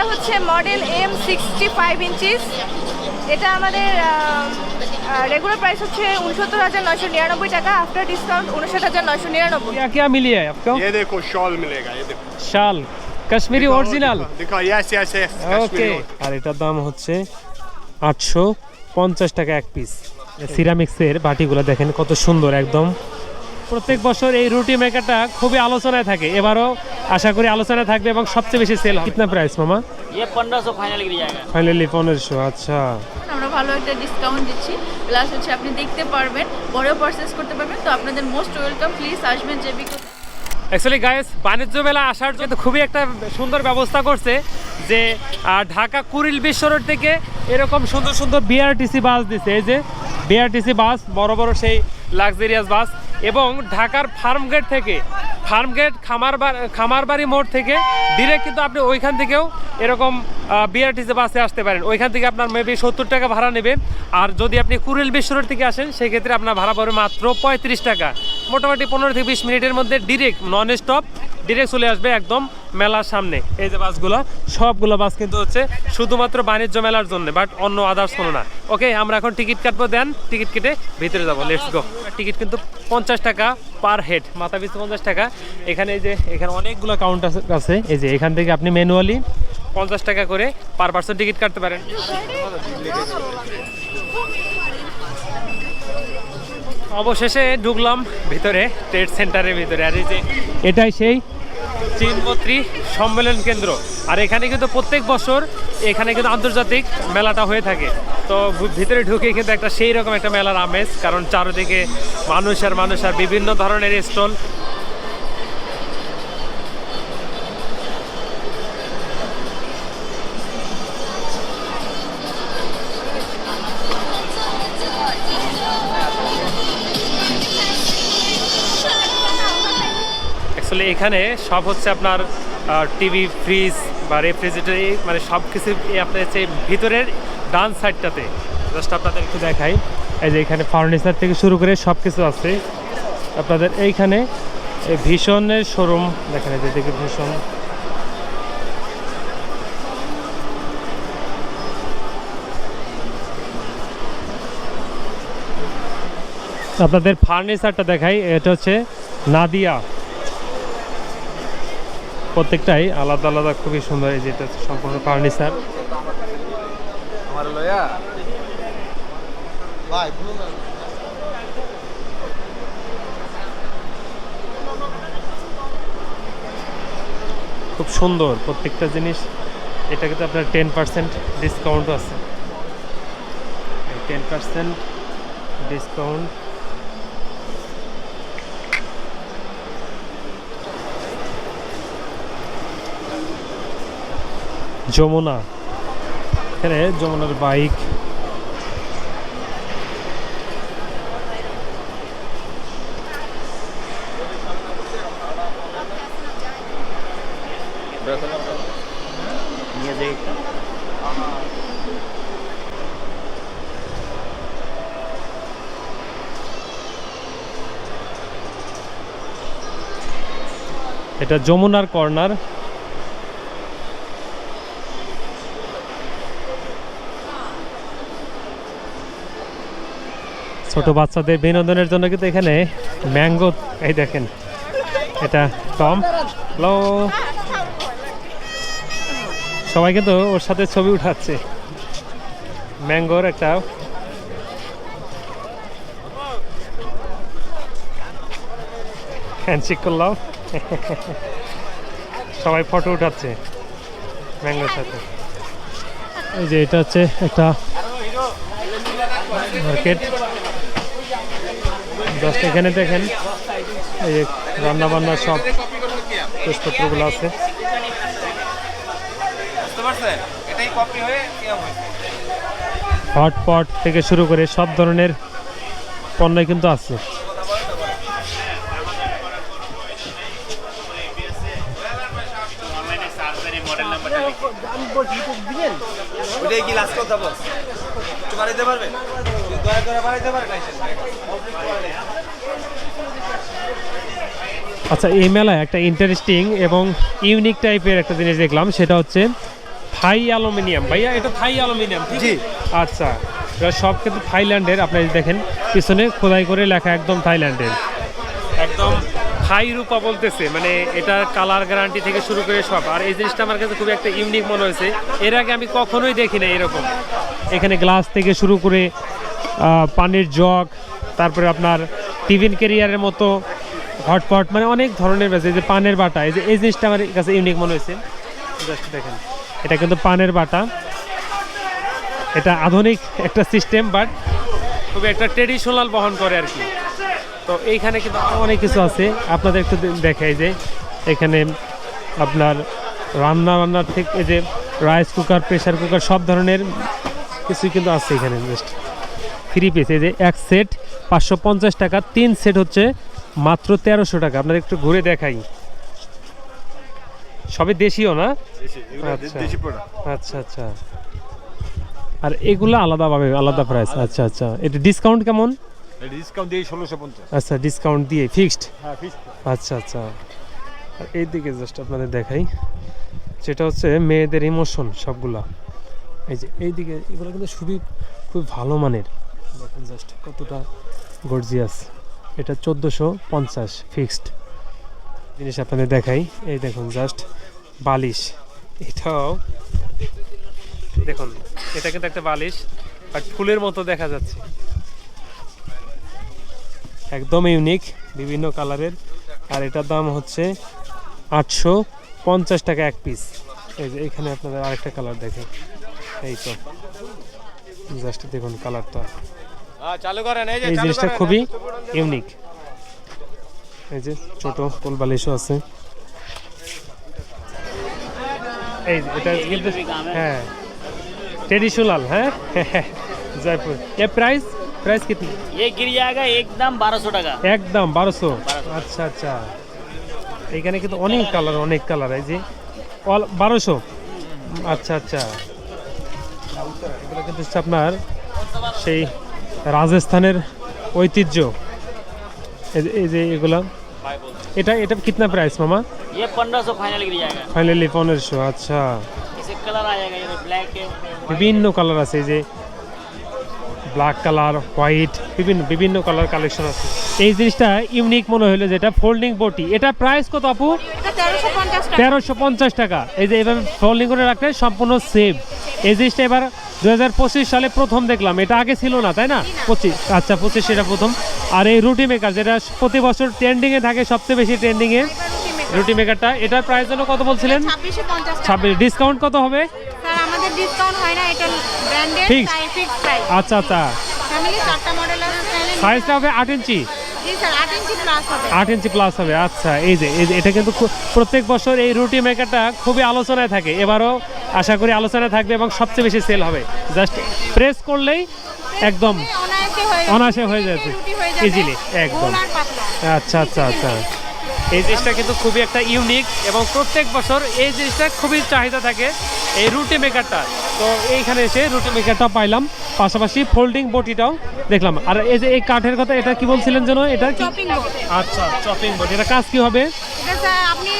এটা হচ্ছে model M sixty five inches এটা আমাদের রেগুলার প্রাইস হচ্ছে উনসত্তর হাজার নয়শো নিরানব্বই টাকা আফটার ডিসকাউন্ট উনষাট হাজার নয়শো নিরানব্বই क्या क्या मिली है आपको ये देखो शॉल मिलेगा ये देखो শাল কাশ্মীরি दिखाओ, অরিজিনাল दिखाओ, दिखाओ यस यस यस ওকে আর এটার দাম হচ্ছে আটশো পঞ্চাশ টাকা এক পিস সিরামিক্সের বাটিগুলো দেখেন কত সুন্দর একদম প্রত্যেক বছর এই রুটি মেকারটা খুবই আলোচনায় থাকে এবারও আশা করি আলোচনায় থাকবে এবং সবচেয়ে বেশি সেল কিতনা প্রাইস মামা ये पंद्रह सौ फाइनल गिर जाएगा ফাইনালি পনেরোশো আচ্ছা আমরা ভালো একটা ডিসকাউন্ট দিচ্ছি প্লাস হচ্ছে আপনি দেখতে পারবেন পরেও পারচেস করতে পারবেন তো আপনাদের মোস্ট ওয়েলকাম প্লিজ আসবেন জেবি অ্যাকচুয়ালি গাইস বাণিজ্য মেলা আসার জন্য খুবই একটা সুন্দর ব্যবস্থা করছে যে আহ, ঢাকা কুড়িল বিশ্ব রোড থেকে এরকম সুন্দর সুন্দর বিআরটিসি বাস দিছে এই যে বিআরটিসি বাস বড় বড় সেই লাক্সারিয়াস বাস এবং ঢাকার ফার্ম গেট থেকে ফার্ম গেট খামার খামারবাড়ি মোড় থেকে ডিরেক্ট কিন্তু আপনি ওইখান থেকেও এরকম বিআরটিসি বাসে আসতে পারেন। ওইখান থেকে আপনার মেবি সত্তর টাকা ভাড়া নেবে আর যদি আপনি কুড়িল বিশ্বরের থেকে আসেন, সেক্ষেত্রে আপনার ভাড়া পড়বে মাত্র পঁয়ত্রিশ টাকা। মোটামুটি পনেরো থেকে বিশ মিনিটের মধ্যে ডিরেক্ট নন স্টপ ডিরেক্ট চলে আসবে একদম মেলার সামনে। এই যে বাসগুলো, সবগুলো বাস কিন্তু হচ্ছে শুধুমাত্র বাণিজ্য মেলার জন্য বাট অন্য আদার্স কোনো না। ওকে আমরা এখন টিকিট কাটবো, দেন টিকিট কেটে ভিতরে যাব। লেটস গো টিকিট কিন্তু পঞ্চাশ টাকা পার হেড মাথা পিছু পঞ্চাশ টাকা। এখানে যে, এখানে অনেকগুলো কাউন্ট আছে এই যে, এখান থেকে আপনি ম্যানুয়ালি পঞ্চাশ টাকা করে পার পার্সন টিকিট কাটতে পারেন। অবশেষে ঢুকলাম ভিতরে ট্রেড সেন্টারের ভিতরে। আর এই যে, এটাই সেই চীনবত্রী সম্মেলন কেন্দ্র। আর এখানে কিন্তু প্রত্যেক বছর এখানে কিন্তু আন্তর্জাতিক মেলাটা হয়ে থাকে। তো ভিতরে ঢুকে কিন্তু একটা সেই রকম একটা মেলার আমেজ, কারণ চারিদিকে মানুষ আর মানুষ আর বিভিন্ন ধরনের স্টল অ্যাকচুয়ালি এখানে সব হচ্ছে আপনার টিভি ফ্রিজ বা রেফ্রিজারেটর মানে সব কিছু আপনার হচ্ছে ভিতরের ডান সাইডটাতে জাস্ট আপনাদের একটু দেখাই। এই যে এখানে ফার্নিচার থেকে শুরু করে সব কিছু আছে। আপনাদের এইখানে এই ভীষণের শোরুম দেখেন এই দেখি ভীষণ। আপনাদের ফার্নিচারটা দেখাই, এটা হচ্ছে নাদিয়া। প্রত্যেকটাই আলাদা আলাদা খুবই সুন্দর এই যেটা হচ্ছে সম্পূর্ণ ফার্নিচার। খুব সুন্দর প্রত্যেকটা জিনিস। এটা কিন্তু আপনার টেন পার্সেন্ট ডিসকাউন্টও আছে। Ten percent discount Jamuna. এখানে যমুনার বাইক। এটা যমুনার কর্নার। ছোট বাচ্চাদের বিনোদনের জন্য কিন্তু এখানে ম্যাঙ্গো, এই দেখেন, এটা টম। হ্যালো সবাই কিন্তু ওর সাথে ছবি উঠাচ্ছে। ম্যাঙ্গোর একটা হ্যান্ডশেক করলাম। সবাই ফটো উঠাচ্ছে ম্যাঙ্গোর সাথে। এই যে এটা হচ্ছে একটা মার্কেট জাস্ট এখানে দেখেন এই যে রান্না বান্নার সব জিনিসপত্রগুলো আছে। হটপট থেকে শুরু করে সব ধরনের পণ্যই কিন্তু আছে। ওটাই কি লাস্ট কথা বল? দয়া করে বাড়াইতে পারবে আচ্ছা এই মেলায় একটা ইন্টারেস্টিং এবং ইউনিক টাইপের একটা জিনিস দেখলাম সেটা হচ্ছে থাই অ্যালুমিনিয়াম। ভাইয়া এটা থাই অ্যালুমিনিয়াম জি। আচ্ছা এরা সব কিন্তু থাইল্যান্ডের আপনারা দেখেন পিছনে খোদাই করে লেখা একদম থাইল্যান্ডের। একদম হাই রূপা বলতেছে মানে এটার কালার গ্যারান্টি থেকে শুরু করে সব। আর এই জিনিসটা আমার কাছে খুব একটা ইউনিক মনে হয়েছে। এর আগে আমি কখনোই দেখি না এরকম এখানে গ্লাস থেকে শুরু করে পানির জগ, তারপরে আপনার টিফিন কেরিয়ারের মতো হটপট মানে অনেক ধরনের এই যে পানের বাটা, এই যে এই জিনিসটা আমার কাছে ইউনিক মনে হয়েছে। জাস্ট দেখেন, এটা কিন্তু পানের বাটা। এটা আধুনিক একটা সিস্টেম বাট খুবই একটা ট্রেডিশনাল বহন করে আর কি। তো এইখানে কিন্তু অনেক কিছু আছে। আপনাদের একটু দেখাই যে এখানে আপনার রান্না বান্নার থেকে এই যে রাইস কুকার প্রেশার কুকার সব ধরনের কিছুই কিন্তু আছে এখানে জাস্ট ফ্রি পিস এই যে এক সেট পাঁচশো পঞ্চাশ টাকা তিন সেট হচ্ছে মাত্র তেরোশো টাকা। আপনাদের একটু ঘুরে দেখাই। সবই দেশীয় না? আচ্ছা। আচ্ছা আচ্ছা। আর এগুলো আলাদাভাবে আলাদা প্রাইস আচ্ছা আচ্ছা। এটা ডিসকাউন্ট কেমন? ডিসকাউন্ট দিয়ে ষোলোশো পঞ্চাশ। আচ্ছা ডিসকাউন্ট দিয়ে ফিক্সড হ্যাঁ আচ্ছা আচ্ছা। আর এই দিকে জাস্ট আপনাদের দেখাই। যেটা হচ্ছে মেয়েদের ইমোশন সবগুলা। এই যে এই দিকে এগুলো কিন্তু খুবই খুব ভালো মানের। দেখেন জাস্ট কতটা গর্জিয়াস এটা চোদ্দোশো পঞ্চাশ ফিক্সড জিনিস আপনাদের দেখাই, এই দেখুন জাস্ট বালিশ। এটাও, দেখুন, এটা কিন্তু একটা বালিশ বাট ফুলের মতো দেখা যাচ্ছে। একদম ইউনিক বিভিন্ন কালারের। আর এটার দাম হচ্ছে আটশো পঞ্চাশ টাকা এক পিস এই যে এখানে আপনাদের আরেকটা কালার দেখেন। এই তো জাস্ট দেখুন কালারটা। এই যে এই চালু জিনিসটা করেন। খুবই ইউনিক এই যে ছোট কোল বালিশও আছে এই যে এটা কিন্তু হ্যাঁ ট্রেডিশনাল হ্যাঁ জয়পুর এ প্রাইস প্রাইস কিতনি ये गिर जाएगा एकदम बारह सौ टका একদম বারোশো আচ্ছা আচ্ছা এখানে কিন্তু অনেক কালার অনেক কালার এই যে অল বারোশো আচ্ছা আচ্ছা এগুলো কিন্তু হচ্ছে আপনার সেই রাজস্থানের ঐতিহ্য এই যে- এই যে এগুলা এটা এটা কিতনা প্রাইস মামা ये पंद्रह सौ फाइनल गिर जाएगा ফাইনালি পনেরোশো আচ্ছা इसे कलर आ जाएगा ये ब्लैक है বিভিন্ন কালার আছে এই যে ব্ল্যাক কালার হোয়াইট বিভিন্ন বিভিন্ন কালার কালেকশন আছে এই জিনিসটা ইউনিক মনে হলো যেটা ফোল্ডিং বটি। এটা প্রাইস কত আপু? তেরোশো পঞ্চাশ টাকা। এই যে এভাবে ফোল্ডিং করে রাখলে সম্পূর্ণ সেভ এই জিনিসটা এবার দু হাজার পঁচিশ সালে প্রথম দেখলাম। এটা আগে ছিল না তাই না? পঁচিশ আচ্ছা পঁচিশ এটা প্রথম। আর এই রুটি মেকার যেটা প্রতি বছর ট্রেন্ডিংয়ে থাকে সবচেয়ে বেশি ট্রেন্ডিংয়ে রুটি মেকারটা এটার প্রাইস জন্য কত বলছিলেন? ছাব্বিশ ডিসকাউন্ট কত হবে? আচ্ছা আচ্ছা। সাইজটা হবে আট ইঞ্চি। আট ইঞ্চি প্লাস হবে। আচ্ছা এই যে এই যে এটা কিন্তু প্রত্যেক বছর এই রুটি মেকারটা খুবই আলোচনায় থাকে। এবারও আশা করি আলোচনায় থাকবে এবং সবচেয়ে বেশি সেল হবে। জাস্ট প্রেস করলেই একদম অনায়াসে হয়ে যাচ্ছে। ইজিলি একদম। আচ্ছা আচ্ছা আচ্ছা। এই জিনিসটা কিন্তু খুবই একটা ইউনিক এবং প্রত্যেক বছর এই জিনিসটা খুবই চাহিদা থাকে এই রুটি মেকারটা তো এইখানে এসে রুটি মেকারটা পাইলাম পাশাপাশি ফোল্ডিং বটিটাও দেখলাম। আর এই যে এই কাঠের কথা এটা কি বলছিলেন যেন এটা কি? চপিং আচ্ছা চপিং বোর্ড এটা কাজ কি হবে? আপনি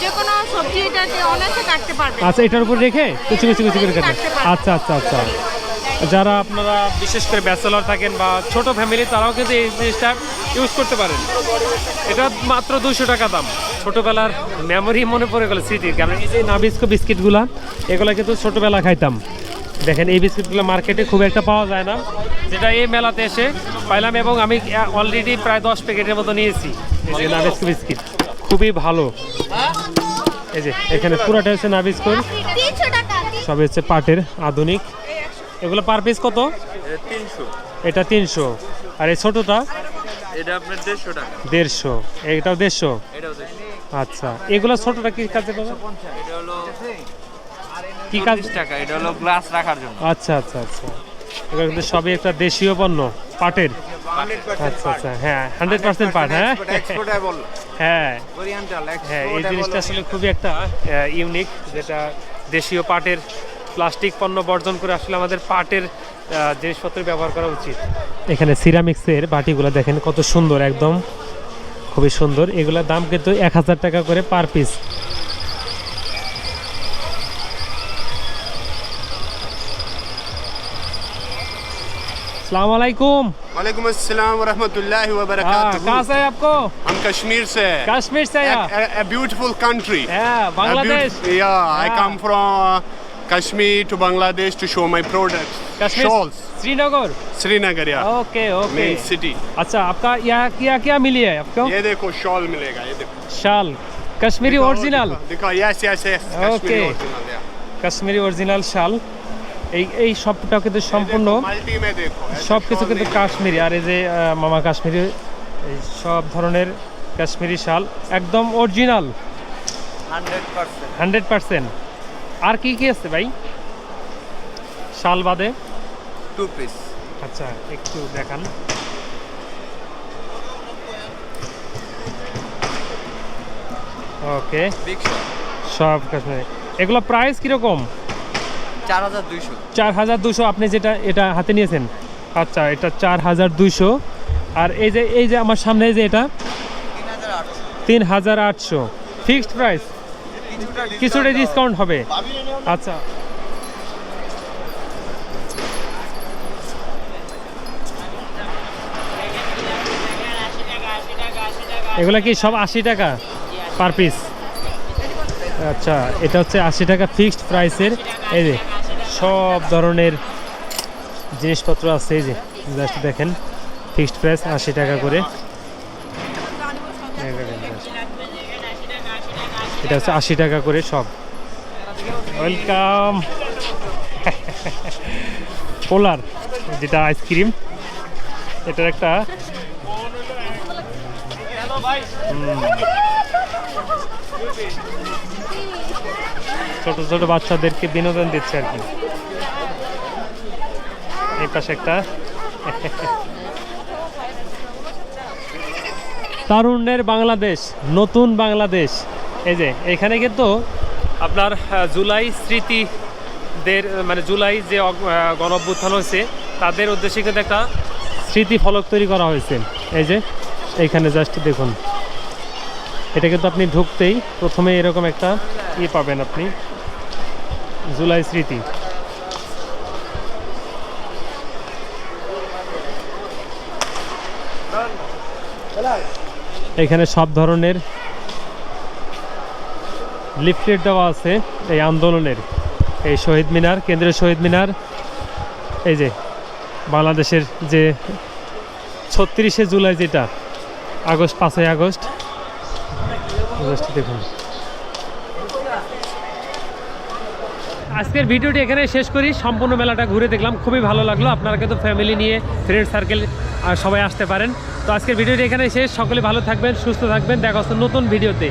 যে কোনো সবজি এটাকে অনায়াসে কাটতে পারবেন। আচ্ছা এটার উপর রেখে কুচি কুচি কুচি করে কাটতে আচ্ছা আচ্ছা আচ্ছা। যারা আপনারা বিশেষ করে ব্যাচেলর থাকেন বা ছোট ফ্যামিলি তারাও কিন্তু এই জিনিসটা ইউজ করতে পারেন। এটা মাত্র দুশো টাকা দাম। ছোটোবেলার মেমোরি মনে পড়ে গেল স্মৃতির। কারণ এই যে নাবিস্কো বিস্কিটগুলা এগুলো কিন্তু ছোটোবেলা খাইতাম। দেখেন এই বিস্কিটগুলো মার্কেটে খুব একটা পাওয়া যায় না। যেটা এই মেলাতে এসে পাইলাম এবং আমি অলরেডি প্রায় দশ প্যাকেটের মতো নিয়েছি। এই যে নাবিস্কো বিস্কিট। খুবই ভালো। এই যে এখানে পুরাটা হচ্ছে নাবিস্কোর তিনশো সব হচ্ছে পাটের আধুনিক। এগুলো পার পিস কত? তিনশো। এটা তিনশো। আর এই ছোটটা? এটা আপনার দেড়শো টাকা। দেড়শো। এটাও দেড়শো? এটাও দেড়শো। আচ্ছা এগুলো ছোটটা কি কাজে পাবে? এটা হলো কি কাজ? টাকা এটা হলো গ্লাস রাখার জন্য। আচ্ছা আচ্ছা আচ্ছা। এগুলো কিন্তু সবই একটা দেশীয় পণ্য পাটের। আচ্ছা আচ্ছা হ্যাঁ হান্ড্রেড পার্সেন্ট পাট হ্যাঁ? হ্যাঁ। হ্যাঁ এই জিনিসটা আসলে খুবই একটা ইউনিক যেটা দেশীয় পাটের প্লাস্টিক পণ্য বর্জন করে আসলে আমাদের পাটের জিনিসপত্র ব্যবহার করা উচিত। এখানে সিরামিক্সের বাটিগুলো দেখেন কত সুন্দর একদম খুবই সুন্দর। এগুলোর দাম কিন্তু এক হাজার টাকা করে per piece. Kashmir yeah, I Yeah. come from uh, Kashmir to Bangladesh to show my products Kashmir shawls Srinagar Srinagar या ओके ओके मेन सिटी अच्छा आपका यहाँ क्या क्या मिली है आपको ये देखो शॉल मिलेगा ये देखो শাল কাশ্মীরি दिखाओ, অরিজিনাল दिखाओ, दिखाओ yes yes yes Okay. Kashmiri original shawl এই এই সবটা কিন্তু সম্পূর্ণ मल्टी में देखो ऐसे সব কিছু shawl কিন্তু नहीं কাশ্মীরি আর এই যে আহ, মামা কাশ্মীরি এই সব ধরনের কাশ্মীরি শাল একদম original hundred percent hundred percent আর কি কি আছে ভাই? শাল বাদে? টু পিস আচ্ছা একটু দেখান। ওকে। সব কাশ্মীরি এগুলো প্রাইস কীরকম? চার হাজার দুইশো। চার হাজার দুশো আপনি যেটা এটা হাতে নিয়েছেন। আচ্ছা এটা চার হাজার দুইশো। আর এই যে এই যে আমার সামনে এই যে এটা? তিন হাজার আটশো। ফিক্সড প্রাইস কিছুটা ডিসকাউন্ট হবে। আচ্ছা। এগুলা কি সব আশি টাকা পার পিস আচ্ছা এটা হচ্ছে আশি টাকা ফিক্সড প্রাইসের এই যে, সব ধরনের জিনিসপত্র আছে, এই যে জাস্ট দেখেন ফিক্সড প্রাইস আশি টাকা করে। এটা হচ্ছে আশি টাকা করে সব। ওয়েলকাম পোলার যেটা আইসক্রিম, এটার একটা। ছোট ছোট বাচ্চাদেরকে বিনোদন দিচ্ছে আর কি। এই পাশে একটা তারুণ্যের বাংলাদেশ, নতুন বাংলাদেশ। এই যে, এখানে কিন্তু আপনার জুলাই স্মৃতিদের মানে জুলাই যে গণ অভ্যুত্থান হয়েছে, তাদের উদ্দেশ্যে কিন্তু একটা স্মৃতি ফলক তৈরি করা হয়েছে। এই যে, এইখানে জাস্ট দেখুন। এটা কিন্তু আপনি ঢুকতেই প্রথমে এরকম একটা ই পাবেন আপনি, জুলাই স্মৃতি। এখানে সব ধরনের লিফলেট দেওয়া আছে এই আন্দোলনের। এই শহীদ মিনার, কেন্দ্রীয় শহীদ মিনার, এই যে বাংলাদেশের যে ছত্রিশে জুলাই যেটা, আগস্ট, পাঁচই আগস্ট। আগস্ট দেখুন। আজকের ভিডিওটি এখানে শেষ করি। সম্পূর্ণ মেলাটা ঘুরে দেখলাম, খুবই ভালো লাগল। আপনারা কিন্তু ফ্যামিলি নিয়ে ফ্রেন্ড সার্কেল সবাই আসতে পারেন। তো আজকের ভিডিওটি এখানে শেষ। সকলে ভালো থাকবেন, সুস্থ থাকবেন। দেখা হচ্ছে নতুন ভিডিওতে।